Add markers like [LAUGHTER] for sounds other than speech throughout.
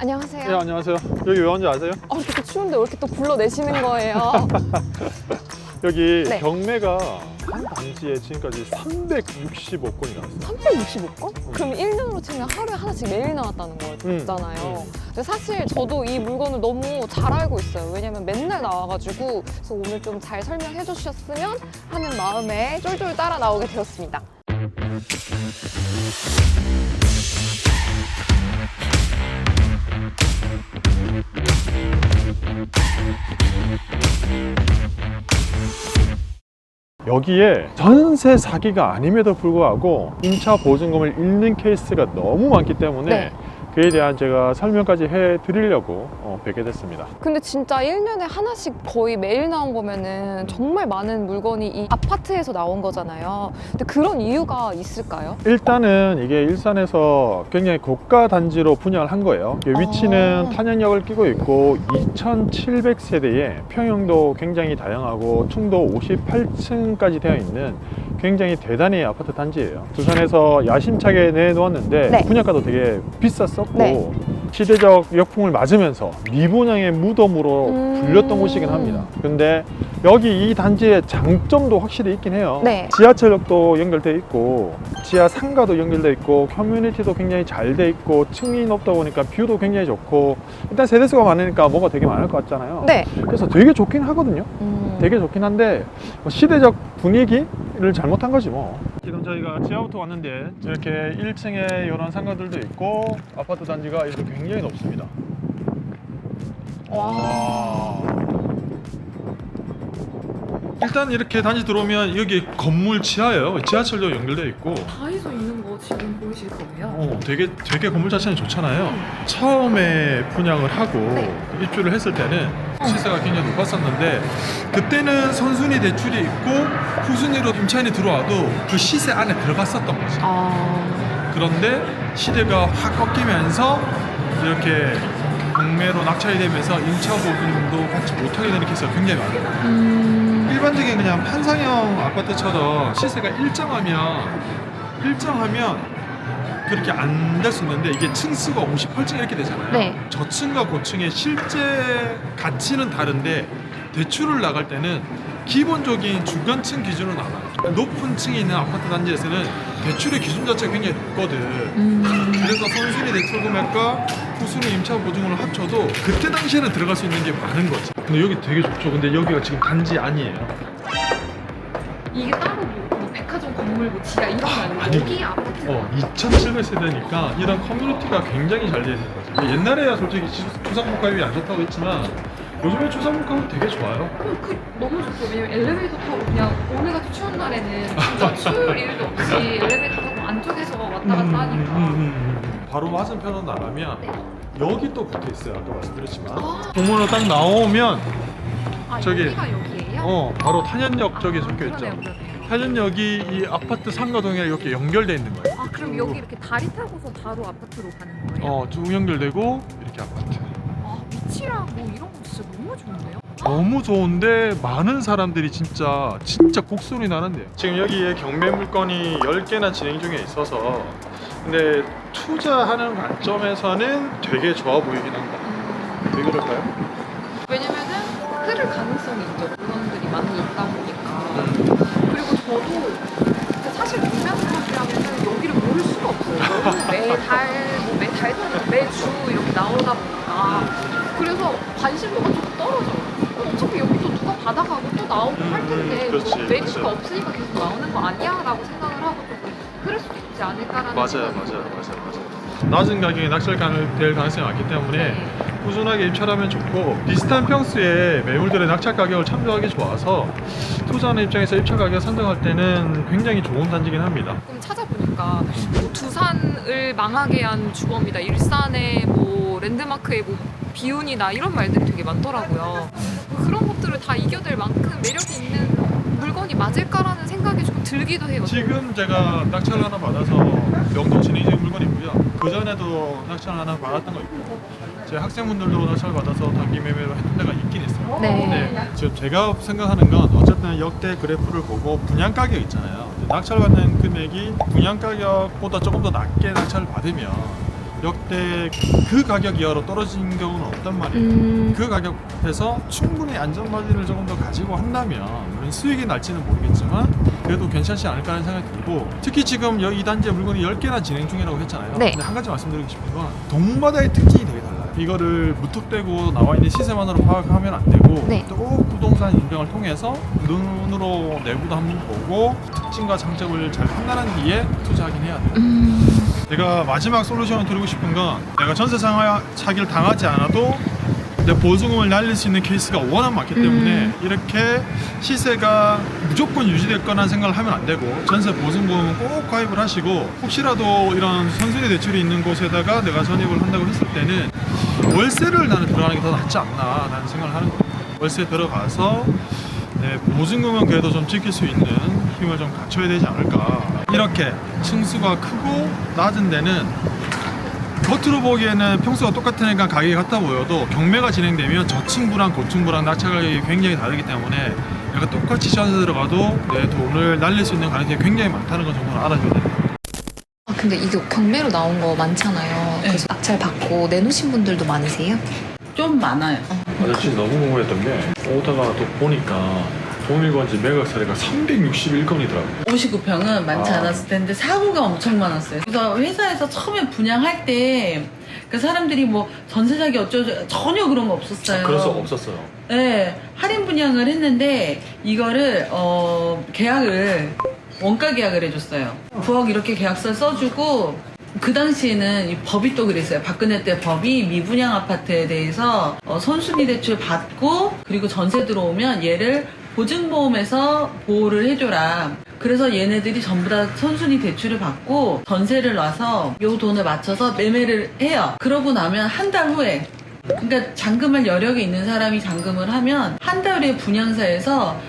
안녕하세요. 네, 안녕하세요. 여기 왜 왔는지 아세요? 어, 이렇게 또 추운데 왜 이렇게 또 불러내시는 거예요? [LAUGHS] 여기 네. 경매가 한 단지에 지금까지 365건이 나왔어요. 365건? 그럼 1년으로 치면 하루에 하나씩 매일 나왔다는 음, 거잖아요. 음. 근데 사실 저도 이 물건을 너무 잘 알고 있어요. 왜냐면 맨날 나와가지고 그래서 오늘 좀 잘 설명해 주셨으면 하는 마음에 쫄쫄 따라 나오게 되었습니다. 여기에 전세 사기가 아님에도 불구하고 임차 보증금을 잃는 케이스가 너무 많기 때문에 네. 그에 대한 제가 설명까지 해드리려고 어, 뵙게 됐습니다. 근데 진짜 1년에 하나씩 거의 매일 나온 거면은 정말 많은 물건이 이 아파트에서 나온 거잖아요. 근데 그런 이유가 있을까요? 일단은 이게 일산에서 굉장히 고가 단지로 분양을 한 거예요. 이게 위치는 아. 탄현역을 끼고 있고 2,700세대에 평형도 굉장히 다양하고 층도 58층까지 되어 있는 굉장히 대단히 아파트 단지예요. 두산에서 야심차게 내놓았는데 네. 분양가도 되게 비쌌었고 네. 시대적 역풍을 맞으면서 미분양의 무덤으로 음. 불렸던 곳이긴 합니다. 근데 여기 이 단지의 장점도 확실히 있긴 해요. 네. 지하철역도 연결돼 있고 지하 상가도 연결돼 있고 커뮤니티도 굉장히 잘 돼 있고 층이 높다 보니까 뷰도 굉장히 좋고 일단 세대수가 많으니까 뭐가 되게 많을 것 같잖아요. 네. 그래서 되게 좋긴 하거든요. 음. 되게 좋긴 한데 뭐 시대적 분위기를 잘못한 거지 뭐. 지금 저희가 지하부터 왔는데 이렇게 1층에 이런 상가들도 있고 아파트 단지가 이렇게 굉장히 높습니다. 와. 일단 이렇게 단지 들어오면 여기 건물 지하예요. 지하철도 연결돼 있고 다이소 있는 거 지금 보이실 거예요? 어, 되게 되게 건물 자체는 좋잖아요. 처음에 분양을 하고 네. 입주를 했을 때는 시세가 굉장히 높았었는데 그때는 선순위 대출이 있고 후순위로 임차인이 들어와도 그 시세 안에 들어갔었던 거죠. 아. 그런데 시대가 확 꺾이면서 이렇게 경매로 낙찰이 되면서 임차 보증도 받지 못하게 되는 케이스가 굉장히 많아요. 음. 일반적인 그냥 판상형 아파트처럼 시세가 일정하면 일정하면 그렇게 안 될 수 있는데 이게 층수가 58층 이렇게 되잖아요. 네. 저층과 고층의 실제 가치는 다른데 대출을 나갈 때는 기본적인 중간층 기준으로 나가요. 높은 층이 있는 아파트 단지에서는 대출의 기준 자체가 굉장히 높거든. 음. 그래서 선순위 대출 금액과 후순위 임차 보증금을 합쳐도 그때 당시에는 들어갈 수 있는 게 많은 거지. 근데 여기 되게 좋죠. 근데 여기가 지금 단지 아니에요. 이게 따로 뭐, 건물 뭐 지하 이런 거 아니고 아니. 여기 아파트 어, 2,700세대니까 이런 커뮤니티가 굉장히 잘 되어 있는 거지. 옛날에야 솔직히 지- 초상국가율이 안 좋다고 했지만 요즘에 초상국가율 되게 좋아요. 그, 그 너무 좋고 왜냐면 엘리베이터 타고 그냥 오늘 같은 추운 날에는 진짜 [LAUGHS] 추울 일도 없이 엘리베이터 타고 안쪽에서 왔다 갔다 음, 하니까 음, 음, 음. 바로 맞은편으로 나가면 네. 여기 또 붙어 있어요. 아까 말씀드렸지만 아. 공문으로 딱 나오면 아 저기- 여기가 여기예요? 어 바로 탄현역 저기 적혀 있죠. 그러네요, 그러네요. 탄현역이 이 아파트 상가동에 이렇게 연결돼 있는 거예요. 아 그럼 여기 이렇게 다리 타고서 바로 아파트로 가는 거예요? 어, 쭉 연결되고 이렇게 아파트. 아 위치랑 뭐 이런 거 진짜 너무 좋은데요? 너무 좋은데 많은 사람들이 진짜 진짜 곡소리 나는데요. 지금 여기에 경매 물건이 10개나 진행 중에 있어서 근데 투자하는 관점에서는 되게 좋아 보이긴 한다. 왜 그럴까요? 매달 뭐 매달 매주 이렇게 나오다 보니까 그래서 관심도가 좀 떨어져요 어차피 여기서 누가 받아가고 또 나오고 할 텐데 음, 그렇지, 뭐 매주가 그렇지. 없으니까 계속 나오는 거 아니야? 라고 생각을 하고 좀 그럴 수도 있지 않을까라는 맞아요, 생각이 맞아요. 맞아요, 맞아요. 낮은 가격에 낙찰될 가능성이 많기 때문에 네. 꾸준하게 입찰하면 좋고 비슷한 평수에 매물들의 낙찰 가격을 참조하기 좋아서 투자하는 입장에서 입찰 가격 선정할 때는 굉장히 좋은 단지긴 합니다. 조금 찾아보니까 뭐 두산을 망하게 한 주범이다 일산의 뭐 랜드마크의 뭐 비운이다 이런 말들이 되게 많더라고요 그런 것들을 다 이겨낼 만큼 매력이 있는 물건이 맞을까라는 생각이 좀 들기도 해요 지금 제가 낙찰 하나 받아서 명동 진행 중인 물건이고요. 그 전에도 낙찰 하나 받았던 거 있고 제 학생분들도 낙찰 받아서 단기 매매로 했던 데가 있긴 있어요. 네. 네, 지금 제가 생각하는 건 어쨌든 역대 그래프를 보고 분양 가격 있잖아요. 낙찰 받는 금액이 분양 가격보다 조금 더 낮게 낙찰을 받으면 역대 그 가격 이하로 떨어진 경우는 없단 말이에요. 음. 그 가격에서 충분히 안전 마진을 조금 더 가지고 한다면 물론 수익이 날지는 모르겠지만 그래도 괜찮지 않을까 하는 생각이 들고 특히 지금 이 단지에 물건이 10개나 진행 중이라고 했잖아요 네. 근데 한 가지 말씀드리고 싶은 건 동마다의 특징이 되게 이거를 무턱대고 나와 있는 시세만으로 파악하면 안 되고 네. 또 부동산 인정을 통해서 눈으로 내부도 한번 보고 특징과 장점을 잘 판단한 뒤에 투자하긴 해야 돼요 음. 내가 마지막 솔루션을 드리고 싶은 건 내가 전세 상하 차기를 당하지 않아도 내 보증금을 날릴 수 있는 케이스가 워낙 많기 때문에 음. 이렇게 시세가 무조건 유지될 거라는 생각을 하면 안 되고 전세 보증금은 꼭 가입을 하시고 혹시라도 이런 선순위 대출이 있는 곳에다가 내가 전입을 한다고 했을 때는 월세를 나는 들어가는 게 더 낫지 않나 라는 생각을 하는 거예요 월세 들어가서 내 보증금은 그래도 좀 지킬 수 있는 힘을 좀 갖춰야 되지 않을까 이렇게 층수가 크고 낮은 데는 겉으로 보기에는 평수가 똑같으니까 가격이 같아 보여도 경매가 진행되면 저층부랑 고층부랑 낙차 가격이 굉장히 다르기 때문에 내가 똑같이 전세 들어가도 내 돈을 날릴 수 있는 가능성이 굉장히 많다는 건 정말 알아줘야 돼요. 아, 근데 이게 경매로 나온 거 많잖아요. 네. 그래서 낙찰 받고 내놓으신 분들도 많으세요? 좀 많아요. 아저씨 너무 궁금했던 게 오다가 또 보니까 동일건지 매각 사례가 361건이더라고요. 59평은 많지 아. 않았을 텐데 사고가 엄청 많았어요. 그래서 회사에서 처음에 분양할 때 그 사람들이 뭐 전세자기 어쩌고 전혀 그런 거 없었어요. 그래서 없었어요. 네, 할인 분양을 했는데 이거를 어 계약을 원가 계약을 해줬어요. 9억 이렇게 계약서 써주고 그 당시에는 이 법이 또 그랬어요. 박근혜 때 법이 미분양 아파트에 대해서 어, 선순위 대출 받고 그리고 전세 들어오면 얘를 보증보험에서 보호를 해줘라. 그래서 얘네들이 전부 다 선순위 대출을 받고 전세를 놔서 요 돈을 맞춰서 매매를 해요. 그러고 나면 한 달 후에 그러니까 잔금할 여력이 있는 사람이 잔금을 하면 한 달 후에 분양사에서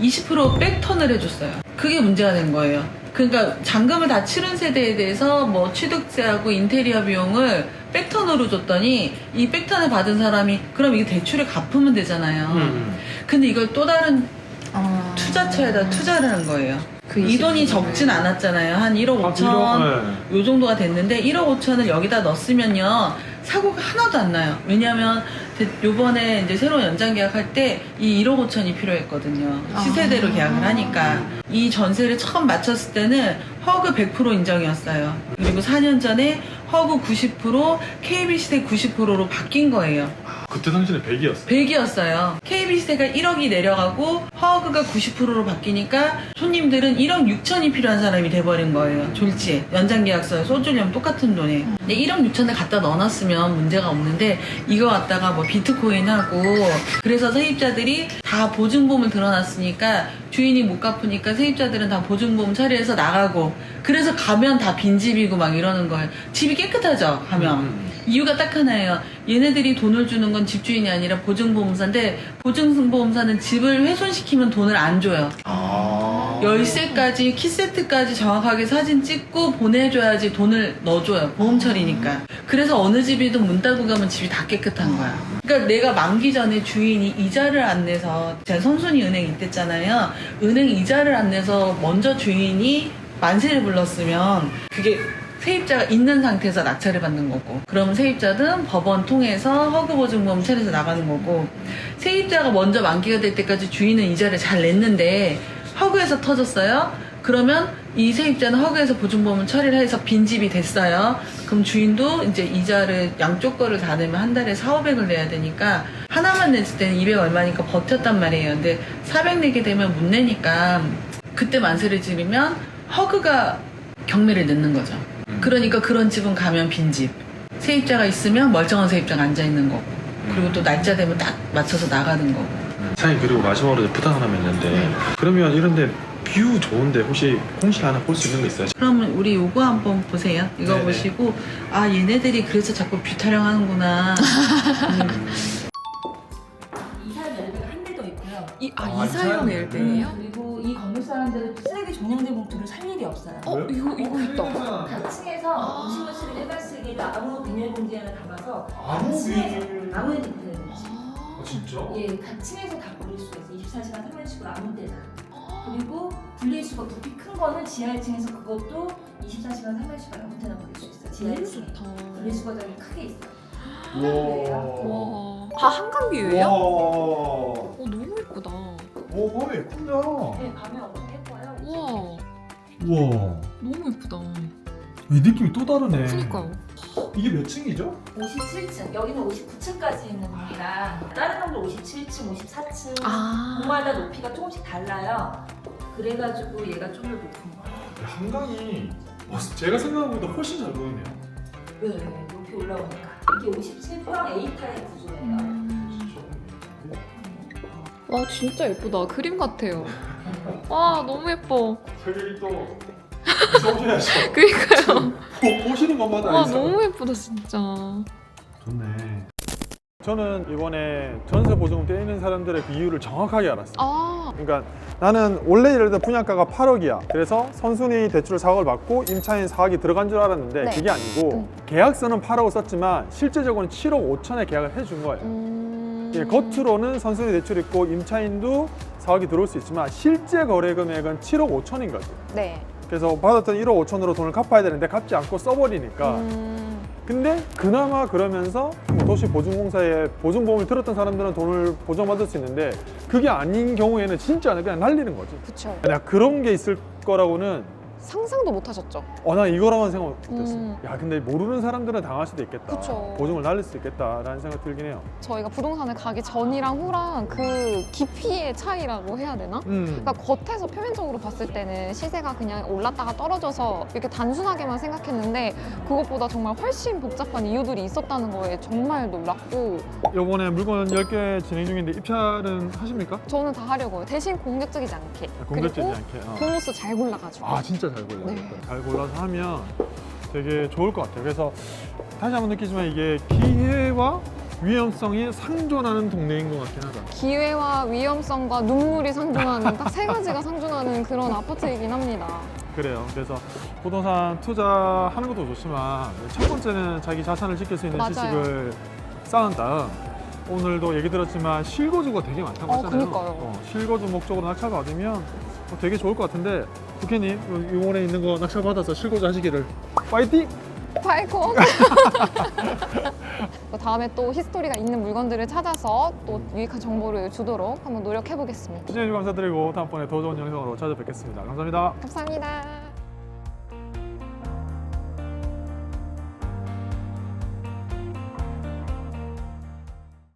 20% 백턴을 해줬어요. 그게 문제가 된 거예요. 그러니까 잔금을 다 치른 세대에 대해서 뭐 취득세하고 인테리어 비용을 백턴으로 줬더니 이 백턴을 받은 사람이 그럼 이거 대출을 갚으면 되잖아요. 음. 근데 이걸 또 다른 아... 투자처에다 투자를 한 거예요. 그이 돈이 20%. 적진 않았잖아요. 한 1억 5천 네. 요 정도가 됐는데 1억 5천을 여기다 넣었으면요 사고가 하나도 안 나요. 왜냐하면 대- 요번에 이제 새로운 연장 계약할 때 이 1억 5천이 필요했거든요. 시세대로 아. 계약을 하니까 이 전세를 처음 맞췄을 때는 허그 100% 인정이었어요. 그리고 4년 전에 허그 90% KB시대 90%로 바뀐 거예요. 그때 당시는 100이었어요. 100이었어요. KB세가 1억이 내려가고 허그가 90%로 바뀌니까 손님들은 1억 6천이 필요한 사람이 돼버린 거예요. 졸지에. 연장계약서에 써주려면 똑같은 돈에. 근데 1억 6천을 갖다 넣어놨으면 문제가 없는데 이거 갖다가 뭐 비트코인하고 그래서 세입자들이 다 보증보험을 들어놨으니까 주인이 못 갚으니까 세입자들은 다 보증보험 처리해서 나가고 그래서 가면 다 빈집이고 막 이러는 거예요. 집이 깨끗하죠, 가면. 음. 이유가 딱 하나예요. 얘네들이 돈을 주는 건 집주인이 아니라 보증보험사인데 보증보험사는 집을 훼손시키면 돈을 안 줘요. 아. 열쇠까지 키세트까지 정확하게 사진 찍고 보내줘야지 돈을 넣어줘요. 보험 처리니까. 그래서 어느 집이든 문 닫고 가면 집이 다 깨끗한 거야. 그러니까 내가 만기 전에 주인이 이자를 안 내서 제가 선순위 은행 있댔잖아요. 은행 이자를 안 내서 먼저 주인이 만세를 불렀으면 그게 세입자가 있는 상태에서 낙찰을 받는 거고 그럼 세입자는 법원 통해서 허그보증보험 처리해서 나가는 거고 세입자가 먼저 만기가 될 때까지 주인은 이자를 잘 냈는데 허그에서 터졌어요? 그러면 이 세입자는 허그에서 보증보험을 처리를 해서 빈집이 됐어요. 그럼 주인도 이제 이자를 양쪽 거를 다 내면 한 달에 4, 500을 내야 되니까 하나만 냈을 때는 200 얼마니까 버텼단 말이에요. 근데 400 내게 되면 못 내니까 그때 만세를 지르면 허그가 경매를 넣는 거죠 그러니까 그런 집은 가면 빈집. 세입자가 있으면 멀쩡한 세입자가 앉아 있는 거고. 그리고 또 날짜 되면 딱 맞춰서 나가는 거고. 사장님 그리고 마지막으로 이제 부탁 하나 있는데 네. 그러면 이런데 뷰 좋은데 혹시 홍실 하나 볼 수 있는 거 있어요? 그러면 우리 요거 한번 보세요. 이거 네네. 보시고 아 얘네들이 그래서 자꾸 뷰 촬영하는구나. [LAUGHS] 음. 이, 아, 아, 이사연 이사연 LD예요? 그리고 이 건물 사람들은 쓰레기 종량제 봉투를 살 일이 없어요. 어, 이거, 이거 있다. 다층에서 음식물 쓰레기 일반 쓰레기를 아무 비닐봉지 안에 담아서 아무 비닐- 아무 데나 거지. 아, 진짜? 예, 다층에서 다 버릴 수가 있어. 24시간 365로 아무 데나. 그리고 분리수거 부피 큰 거는 지하 1층에서 그것도 24시간 365로 아무 데나 버릴 수 있어요. 지하 너무 1층에 좋다. 분리수거장이 크게 있어요. 와. 다 한강 뷰예요? 와. 어. 오, 머리 예쁘다. 네, 밤에 엄청 예뻐요. 우와. 우와. 너무 예쁘다. 이 느낌이 또 다르네. 그니까요. 이게 몇 층이죠? 57층, 여기는 59층까지 있는 동이라 다른 건물 57층, 54층 아. 동마다 높이가 조금씩 달라요. 그래가지고 얘가 좀 더 높은 거예요. 한강이 어, 제가 생각한 것보다 훨씬 잘 보이네요. 네, 높이 올라오니까. 이게 57평 A타입 구조예요. 와, 진짜 예쁘다. 그림 같아요. [LAUGHS] 와, 너무 예뻐. 설계기 또 써줘야죠. [LAUGHS] 그니까요. 보시는 것마다 와, 있어. 너무 예쁘다, 진짜. 좋네. 저는 이번에 전세 보증금 떼이는 사람들의 그 이유를 정확하게 알았어요. 아, 그러니까 나는 원래 예를 들어 분양가가 8억이야. 그래서 선순위 대출 4억을 받고 임차인 4억이 들어간 줄 알았는데 네. 그게 아니고 음. 계약서는 8억을 썼지만 실제적으로는 7억 5천에 계약을 해준 거예요. 음. 예, 겉으로는 선순위 대출 있고 임차인도 4억이 들어올 수 있지만 실제 거래 금액은 7억 5천인 거죠. 네. 그래서 받았던 1억 5천으로 돈을 갚아야 되는데 갚지 않고 써버리니까 음. 근데 그나마 그러면서 뭐 도시보증공사에 보증보험을 들었던 사람들은 돈을 보장받을 수 있는데 그게 아닌 경우에는 진짜 그냥 날리는 거지 그쵸. 내가 그런 게 있을 거라고는 상상도 못 하셨죠? 어, 난 이거라고는 생각 못했어 음. 야 근데 모르는 사람들은 당할 수도 있겠다 그쵸. 보증을 날릴 수 있겠다라는 생각 들긴 해요 저희가 부동산을 가기 전이랑 후랑 그 깊이의 차이라고 해야 되나? 음. 그러니까 겉에서 표면적으로 봤을 때는 시세가 그냥 올랐다가 떨어져서 이렇게 단순하게만 생각했는데 그것보다 정말 훨씬 복잡한 이유들이 있었다는 거에 정말 놀랐고 요번에 물건 10개 진행 중인데 입찰은 하십니까? 저는 다 하려고요. 대신 공격적이지 않게. 공격되지 그리고 않게 어. 보너스 잘 골라가지고. 아 진짜 잘 골랐다. 네. 잘 골라서 하면 되게 좋을 것 같아요. 그래서 다시 한번 느끼지만 이게 기회와 위험성이 상존하는 동네인 것 같긴 하다. 기회와 위험성과 눈물이 상존하는 딱 세 가지가 상존하는 그런 아파트이긴 합니다. 그래요. 그래서 부동산 투자하는 것도 좋지만 첫 번째는 자기 자산을 지킬 수 있는 맞아요. 지식을 쌓은 다음 오늘도 얘기 들었지만 실거주가 되게 많다고 어, 했잖아요. 그니까요. 실거주 목적으로 낙찰 받으면 뭐 되게 좋을 것 같은데 국회님 이번에 있는 거 낙찰 받아서 실거주 하시기를 파이팅! 파이콘. [LAUGHS] 다음에 또 히스토리가 있는 물건들을 찾아서 또 유익한 정보를 주도록 한번 노력해 보겠습니다. 시청해주셔서 감사드리고 다음번에 더 좋은 영상으로 찾아뵙겠습니다. 감사합니다. 감사합니다.